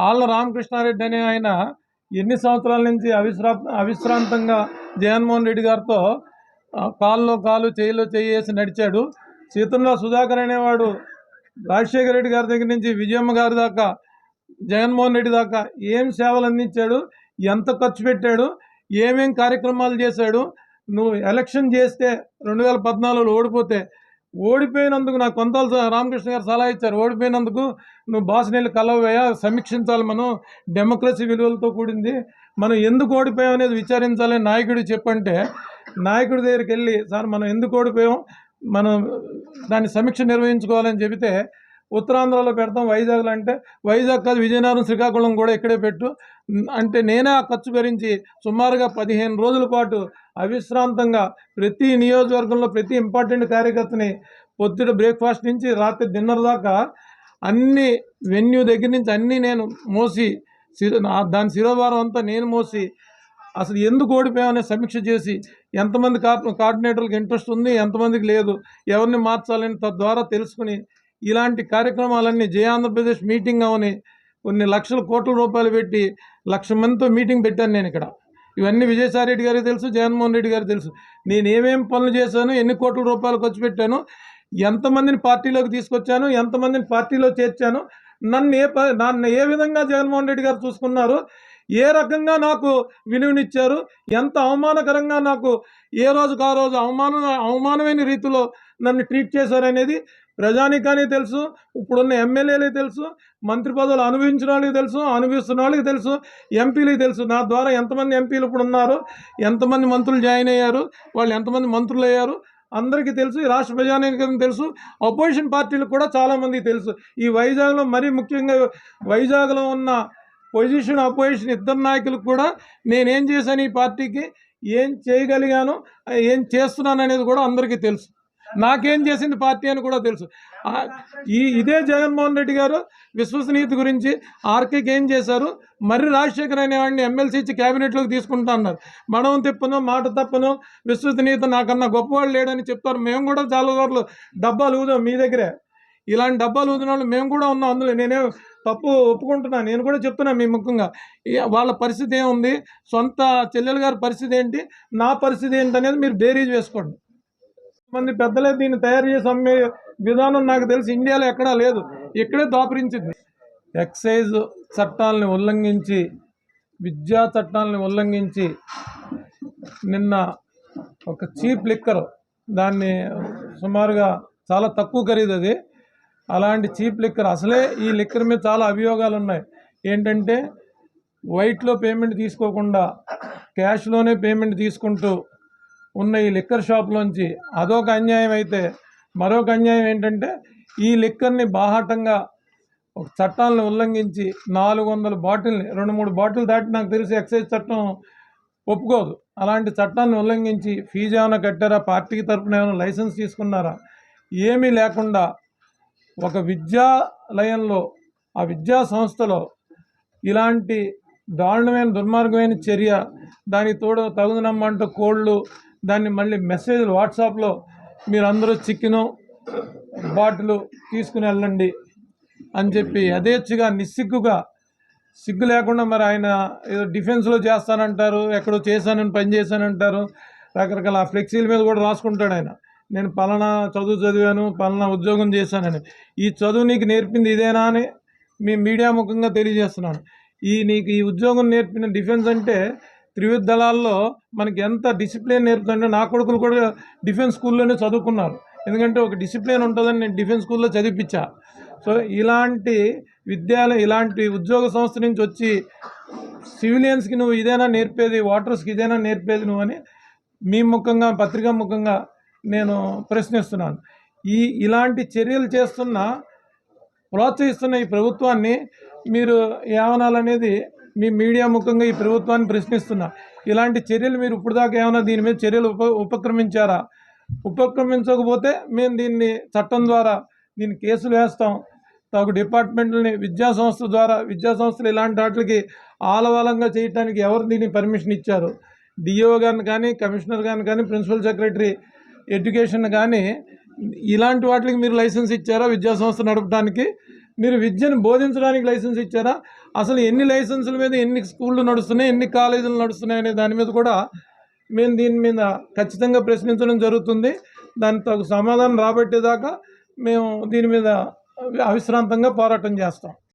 ఆళ్ళ రామకృష్ణారెడ్డి అనే ఆయన ఎన్ని సంవత్సరాల నుంచి అవిశ్రా అవిశ్రాంతంగా జగన్మోహన్ రెడ్డి గారితో కాల్లో కాలు చేయిలో చేయేసి నడిచాడు. సీతంలో సుధాకర్ అనేవాడు రాజశేఖర రెడ్డి గారి దగ్గర నుంచి విజయమ్మ గారి దాకా జగన్మోహన్ రెడ్డి దాకా ఏం సేవలు అందించాడు ఎంత ఖర్చు పెట్టాడు ఏమేం కార్యక్రమాలు చేశాడు నువ్వు ఎలక్షన్ చేస్తే రెండు వేల పద్నాలుగులో ఓడిపోతే ఓడిపోయినందుకు నాకు కొంతలు రామకృష్ణ గారు సలహా ఇచ్చారు. ఓడిపోయినందుకు నువ్వు బాసనీళ్ళు కలవయ్యా సమీక్షించాలి మనం. డెమోక్రసీ విలువలతో కూడింది. మనం ఎందుకు ఓడిపోయాం అనేది విచారించాలని నాయకుడు చెప్పంటే నాయకుడి దగ్గరికి వెళ్ళి సార్ మనం ఎందుకు ఓడిపోయాం? మనం దాన్ని సమీక్ష నిర్వహించుకోవాలని చెబితే ఉత్తరాంధ్రలో పెడతాం. వైజాగ్లో అంటే వైజాగ్ కాదు విజయనగరం శ్రీకాకుళం కూడా ఇక్కడే పెట్టు. అంటే నేనే ఆ ఖర్చు భరించి సుమారుగా పదిహేను రోజుల పాటు అవిశ్రాంతంగా ప్రతి నియోజకవర్గంలో ప్రతి ఇంపార్టెంట్ కార్యకర్తని పొద్దుట బ్రేక్ఫాస్ట్ నుంచి రాత్రి డిన్నర్ దాకా అన్ని వెన్యూ దగ్గర నుంచి అన్నీ నేను మోసి దాని శిరోభారం అంతా నేను మోసి అసలు ఎందుకు ఓడిపోయామనే సమీక్ష చేసి ఎంతమంది కార్ కోఆర్డినేటర్లకు ఇంట్రెస్ట్ ఉంది ఎంతమందికి లేదు ఎవరిని మార్చాలని తద్వారా తెలుసుకుని ఇలాంటి కార్యక్రమాలన్నీ జయ ఆంధ్రప్రదేశ్ మీటింగ్ అవని కొన్ని లక్షల కోట్ల రూపాయలు పెట్టి లక్ష మందితో మీటింగ్ పెట్టాను నేను ఇక్కడ. ఇవన్నీ విజయసాయి రెడ్డి గారికి తెలుసు జగన్మోహన్ రెడ్డి గారికి తెలుసు. నేను ఏమేమి పనులు చేశాను ఎన్ని కోట్ల రూపాయలు ఖర్చు పెట్టాను ఎంతమందిని పార్టీలోకి తీసుకొచ్చాను ఎంతమందిని పార్టీలో చేర్చాను నన్ను ఏ ప- నన్ను ఏ విధంగా జగన్మోహన్ రెడ్డి గారు చూసుకున్నారు ఏ రకంగా నాకు విలువనిచ్చారు ఎంత అవమానకరంగా నాకు ఏ రోజుకు ఆ రోజు అవమాన అవమానమైన రీతిలో నన్ను ట్రీట్ చేశారనేది ప్రజానికానికి తెలుసు ఇప్పుడున్న ఎమ్మెల్యేలకి తెలుసు మంత్రి పదవులు అనుభవించిన వాళ్ళకి తెలుసు అనుభవిస్తున్న వాళ్ళకి తెలుసు ఎంపీలకి తెలుసు. నా ద్వారా ఎంతమంది ఎంపీలు ఇప్పుడు ఉన్నారు ఎంతమంది మంత్రులు జాయిన్ అయ్యారు వాళ్ళు ఎంతమంది మంత్రులు అయ్యారు అందరికీ తెలుసు ఈ రాష్ట్ర ప్రజానికం తెలుసు అపోజిషన్ పార్టీలకు కూడా చాలామందికి తెలుసు. ఈ వైజాగ్లో మరీ ముఖ్యంగా వైజాగ్లో ఉన్న పొజిషన్ అపోజిషన్ ఇద్దరు నాయకులకు కూడా నేనేం చేశాను ఈ పార్టీకి ఏం చేయగలిగాను ఏం చేస్తున్నాను అనేది కూడా అందరికీ తెలుసు. నాకేం చేసింది పార్టీ అని కూడా తెలుసు. ఈ ఇదే జగన్మోహన్ రెడ్డి గారు విశ్వసనీయత గురించి ఆర్కేకి ఏం చేశారు? మరి రాజశేఖర్ అనేవాడిని ఎమ్మెల్సీ ఇచ్చి క్యాబినెట్లోకి తీసుకుంటా అన్నారు. మనం తిప్పను మాట తప్పను విశ్వసనీయత నాకన్నా గొప్పవాళ్ళు లేడని చెప్తారు. మేము కూడా చాలా సార్లు డబ్బాలు ఊదాం మీ దగ్గరే. ఇలాంటి డబ్బాలు ఊదిన వాళ్ళు మేము కూడా ఉన్నాం అందులో. నేనే తప్పు ఒప్పుకుంటున్నాను నేను కూడా చెప్తున్నా మీ ముఖ్యంగా. వాళ్ళ పరిస్థితి ఏముంది? సొంత చెల్లెలు గారి పరిస్థితి ఏంటి? నా పరిస్థితి ఏంటి అనేది మీరు బేరీజ్ వేసుకోండి. మంది పెద్దలే దీన్ని తయారు చేసి అమ్మే విధానం నాకు తెలిసి ఇండియాలో ఎక్కడా లేదు. ఇక్కడే దాపరించింది. ఎక్సైజ్ చట్టాలని ఉల్లంఘించి విద్యా చట్టాలని ఉల్లంఘించి నిన్న ఒక చీప్ లిక్కర్ దాన్ని సుమారుగా చాలా తక్కువ ఖరీదు అది. అలాంటి చీప్ లిక్కర్. అసలే ఈ లిక్కర్ మీద చాలా అభియోగాలు ఉన్నాయి. ఏంటంటే వైట్లో పేమెంట్ తీసుకోకుండా క్యాష్లోనే పేమెంట్ తీసుకుంటూ ఉన్న ఈ లిక్కర్ షాప్లోంచి అదొక అన్యాయం అయితే మరొక అన్యాయం ఏంటంటే ఈ లిక్కర్ని బాహాటంగా ఒక చట్టాలను ఉల్లంఘించి నాలుగు వందల బాటిల్ని రెండు మూడు బాటిల్ దాటి నాకు తెలిసి ఎక్సైజ్ చట్టం ఒప్పుకోదు. అలాంటి చట్టాన్ని ఉల్లంఘించి ఫీజు ఏమైనా కట్టారా? పార్టీకి తరపున ఏమైనా లైసెన్స్ తీసుకున్నారా? ఏమీ లేకుండా ఒక విద్యాలయంలో ఆ విద్యా సంస్థలో ఇలాంటి దారుణమైన దుర్మార్గమైన చర్య దానికి తోడు తగుదనమ్మంటూ కోళ్ళు దాన్ని మళ్ళీ మెసేజ్లు వాట్సాప్లో మీరందరూ చికెను బాటిలు తీసుకుని వెళ్ళండి అని చెప్పి యథేచ్ఛగా నిస్సిగ్గుగా సిగ్గు లేకుండా మరి ఆయన ఏదో డిఫెన్స్లో చేస్తానంటారు ఎక్కడో చేశానని పని చేశానంటారు రకరకాల ఆ ఫ్లెక్సీల మీద కూడా రాసుకుంటాడు ఆయన. నేను పలానా చదువు చదివాను పలానా ఉద్యోగం చేశానని. ఈ చదువు నీకు నేర్పింది ఇదేనా అని మీ మీడియా ముఖంగా తెలియజేస్తున్నాను. ఈ నీకు ఈ ఉద్యోగం నేర్పిన డిఫెన్స్ అంటే త్రివిధ దళాల్లో మనకి ఎంత డిసిప్లిన్ నేర్పుతుంటే నా కొడుకులు కూడా డిఫెన్స్ స్కూల్లోనే చదువుకున్నారు. ఎందుకంటే ఒక డిసిప్లిన్ ఉంటుందని నేను డిఫెన్స్ స్కూల్లో చదివిపించా. సో ఇలాంటి విద్యాలయం ఇలాంటి ఉద్యోగ సంస్థ నుంచి వచ్చి సివిలియన్స్కి నువ్వు ఇదేనా నేర్పేది వాటర్స్కి ఇదేనా నేర్పేది నువ్వు అని మీ ముఖంగా పత్రికా ముఖంగా నేను ప్రశ్నిస్తున్నాను. ఈ ఇలాంటి చర్యలు చేస్తున్న ప్రోత్సహిస్తున్న ఈ ప్రభుత్వాన్ని మీరు ఏమనాలనేది మీ మీడియా ముఖంగా ఈ ప్రభుత్వాన్ని ప్రశ్నిస్తున్నా. ఇలాంటి చర్యలు మీరు ఇప్పుడు దాకా ఏమైనా దీని మీద చర్యలు ఉప ఉపక్రమించారా? ఉపక్రమించకపోతే మేము దీన్ని చట్టం ద్వారా దీన్ని కేసులు వేస్తాం. తగు డిపార్ట్మెంట్లని విద్యా సంస్థ ద్వారా విద్యా సంస్థలు ఇలాంటి వాటికి ఆలవాలంగా చేయడానికి ఎవరు దీన్ని పర్మిషన్ ఇచ్చారు? డిఓ గారిని కానీ కమిషనర్ గారిని కానీ ప్రిన్సిపల్ సెక్రటరీ ఎడ్యుకేషన్ కానీ ఇలాంటి వాటికి మీరు లైసెన్స్ ఇచ్చారా విద్యా సంస్థ నడపడానికి మీరు విద్యను బోధించడానికి లైసెన్స్ ఇచ్చారా? అసలు ఎన్ని లైసెన్సుల మీద ఎన్ని స్కూళ్ళు నడుస్తున్నాయి ఎన్ని కాలేజీలు నడుస్తున్నాయి అనే దాని మీద కూడా మేము దీని మీద ఖచ్చితంగా ప్రశ్నించడం జరుగుతుంది. దాని తగు సమాధానం రాబట్టేదాకా మేము దీని మీద అవిశ్రాంతంగా పోరాటం చేస్తాం.